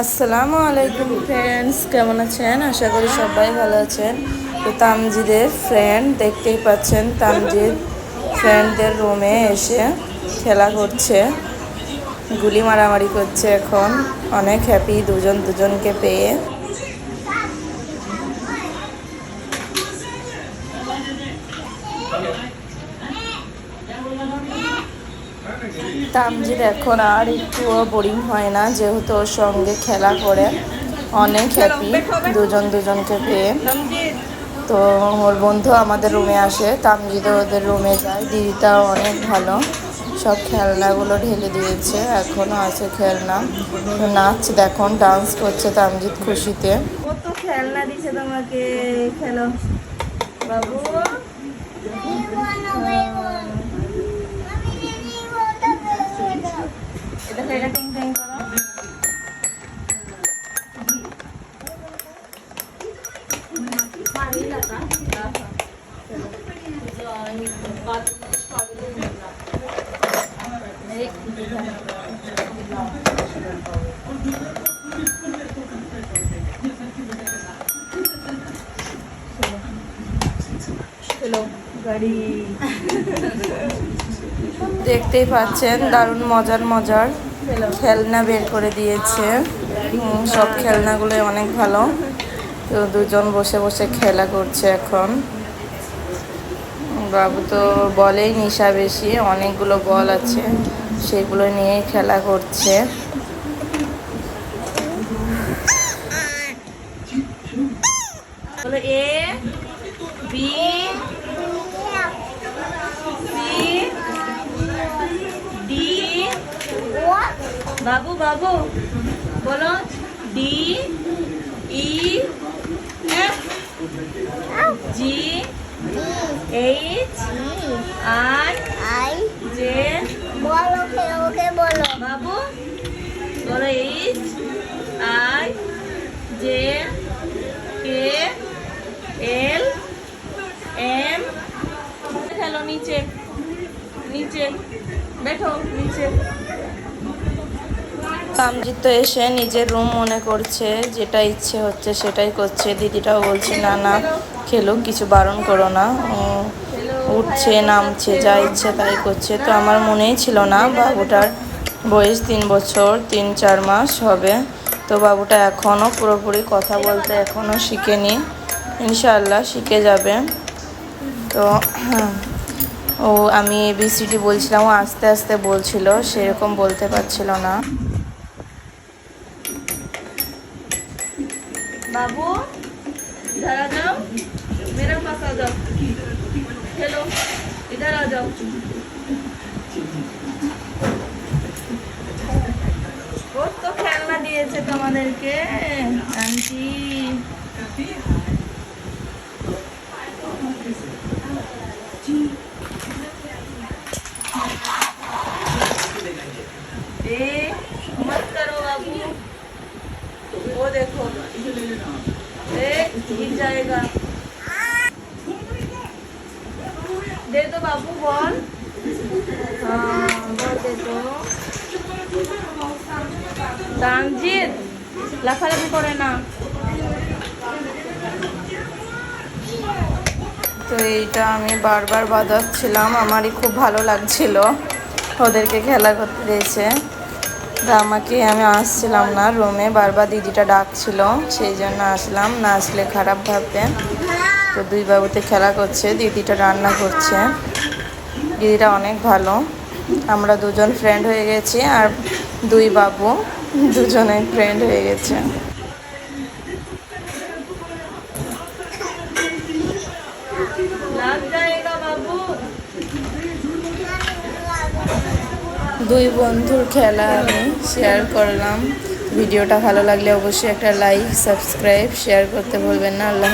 আসসালামু আলাইকুম ফ্রেন্ডস কেমন আছেন? আশা করি সবাই ভালো আছেন। তো তামজিদের ফ্রেন্ড দেখতেই পাচ্ছেন, তামজিদ ফ্রেন্ডদের রুমে এসে খেলা করছে, গুলি মারামারি করছে এখন। অনেক হ্যাপি দুজন দুজনকে পেয়ে। তামজিদ এখন আর একটুও বোরিং হয় না, যেহেতু ওর সঙ্গে খেলা করে অনেক হ্যাপি দুজন দুজনকে পেয়ে। তো ওর বন্ধু আমাদের রুমে আসে তামজিদও ওদের রুমে যায় দিদিটাও অনেক ভালো, সব খেলনাগুলো ঢেলে দিয়েছে এখনও আছে খেলনা। নাচ দেখুন ডান্স করছে তামজিৎ খুশিতে। খেলনা দিছে তোমাকে, খেলো। বাবু। দেখতেই পাচ্ছেন দারুণ মজার মজার। খেলনা বের করে দিয়েছে। সব খেলনাগুলো অনেক ভালো। তো দুজন বসে বসে খেলা করছে এখন। বাবু তো বলেই নিশা বেশি, অনেকগুলো বল আছে, সেগুলো নিয়ে খেলা করছে। এ, বি বাবু বাবু বলো D E F G H R I J বাবু বলো H I J K L M খেলো নিচে নিচে বেঠো নিচে। কামজিৎ তো এসে নিজের রুম মনে করছে, যেটা ইচ্ছে হচ্ছে সেটাই করছে। দিদিটাও বলছে, না না খেলুক কিছু বারণ করো না। উঠছে, নামছে, যা ইচ্ছে তাই করছে। তো আমার মনেই ছিল না, বাবুটার বয়স তিন বছর, তিন, চার মাস হবে। তো বাবুটা এখনও পুরোপুরি কথা বলতে এখনও শিখেনি। ইনশাআল্লাহ শিখে যাবে। তো ও, আমি এবিসিডি বলছিলাম, ও আস্তে আস্তে বলছিল, সেরকম বলতে পারছিল না। बाबू इधर आ जाओ मेरे पास आ जाओ चलो इधर आ जाओ কত খেলনা দিয়েছে তোমাদেরকে আন্টি ए ভিড় জায়গা দে তো বাবু বল দে লাফালাফি করে না তো এইটা আমি বারবার বাজাচ্ছিলাম, আমারই খুব ভালো লাগছিল। ওদেরকে খেলা করতে দিয়েছে। আমাকে, আমি আসছিলাম না রুমে বারবার দিদিটা ডাকছিল, সেই জন্য আসলাম, না আসলে খারাপ ভাববে। তো দুই বাবুতে খেলা করছে, দিদিটা রান্না করছে। দিদিটা অনেক ভালো। আমরা দুজন ফ্রেন্ড হয়ে গেছি, আর দুই বাবু দুজনে ফ্রেন্ড হয়ে গেছে। দুই বন্ধুর খেলা আমি শেয়ার করলাম। ভিডিওটা ভালো লাগলে অবশ্যই একটা লাইক সাবস্ক্রাইব শেয়ার করতে ভুলবেন না। আল্লাহ